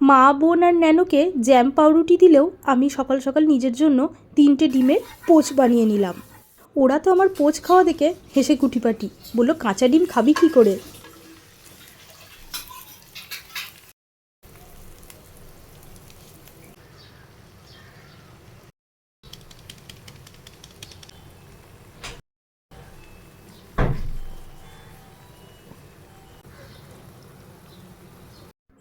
মা, বোন আর ন্যানোকে জ্যাম পাউরুটি দিলেও আমি সকাল সকাল নিজের জন্য তিনটে ডিমের পোচ বানিয়ে নিলাম। ওরা তো আমার পোচ খাওয়া দেখে হেসে কুটিপাটি। বলল, কাঁচা ডিম খাবি কি করে?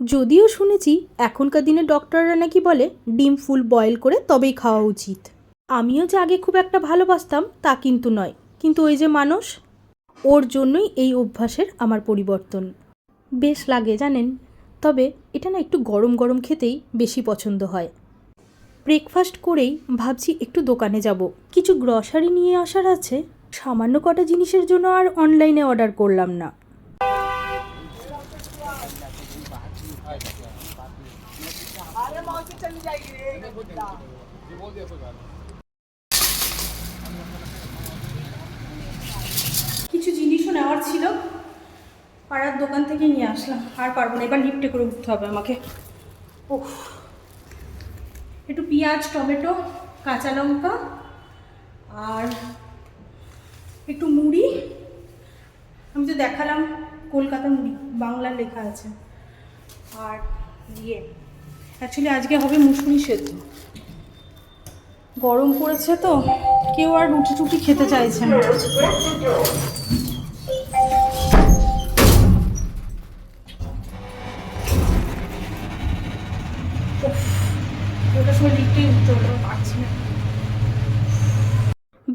যদিও শুনেছি, এখনকার দিনে ডক্টররা নাকি বলে, ডিম ফুল বয়েল করে তবেই খাওয়া উচিত। আমিও যে আগে খুব একটা ভালোবাসতাম, তা কিন্তু নয়। কিন্তু ওই যে মানুষ, ওর জন্যই এই অভ্যাসের আমার পরিবর্তন। বেশ লাগে, জানেন? তবে এটা না একটু গরম গরম খেতেই বেশি পছন্দ হয়। ব্রেকফাস্ট করেই ভাবছি একটু দোকানে যাব। কিছু গ্রসারি নিয়ে আসার আছে। সামান্য কটা জিনিসের জন্য আর অনলাইনে অর্ডার করলাম না। কিছু জিনিসও নেওয়ার ছিল। পাড়ার দোকান থেকে নিয়ে আসলাম। আর পারব না, এবার লিফটে করে উঠতে হবে আমাকে। ওহ একটু পেঁয়াজ, টমেটো, কাঁচা লঙ্কা আর একটু মুড়ি। আমি তো দেখালাম কলকাতা বাংলা লেখা আছে। আর ইয়ে অ্যাকচুয়ালি আজকে হবে মুসুরি সেদ্ধ। গরম পড়েছে তো, কেউ আর রুটি টুটি খেতে চাইছে না।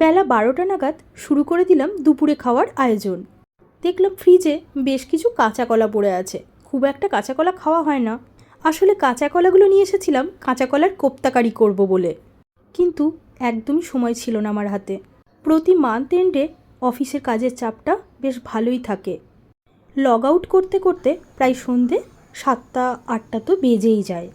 বেলা বারোটা নাগাদ শুরু করে দিলাম দুপুরে খাওয়ার আয়োজন। দেখলাম ফ্রিজে বেশ কিছু কাঁচা কলা পড়ে আছে। খুব একটা কাঁচা কলা খাওয়া হয় না। আসলে কাঁচা কলাগুলো নিয়ে এসেছিলাম কাঁচা কলার কোপ্তাকারি করব বলে। কিন্তু একদমই সময় ছিল না আমার হাতে। প্রতি মান্থ এন্ডে অফিসের কাজের চাপটা বেশ ভালোই থাকে। লগ আউট করতে করতে প্রায় সন্ধে সাতটা, আটটা তো বেজেই যায়।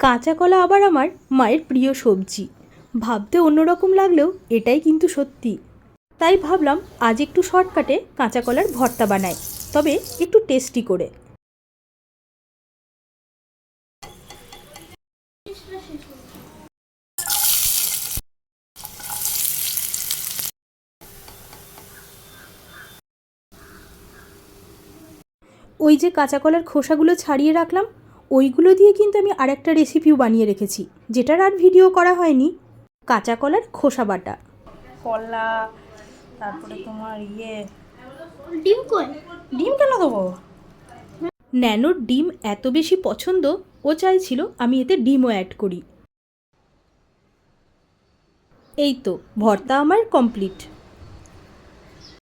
কাঁচা কলা আবার আমার মায়ের প্রিয় সবজি। ভাবতে অন্যরকম লাগলেও এটাই কিন্তু সত্যি। তাই ভাবলাম আজ একটু শর্টকাটে কাঁচা কলার ভর্তা বানাই, তবে একটু টেস্টি করে। ওই যে কাঁচা কলার খোসাগুলো ছাড়িয়ে রাখলাম, ওইগুলো দিয়ে কিন্তু আমি আরেকটা রেসিপিও বানিয়ে রেখেছি, যেটার আর ভিডিও করা হয়নি। কাঁচা কলার খোসা বাটা। কলা তারপরে তোমার ইয়ে ডিম কই? ডিম কেন দেবো? ন্যানোর ডিম এত বেশি পছন্দ ও চাইছিল আমি এতে ডিমও অ্যাড করি। এই তো ভর্তা আমার কমপ্লিট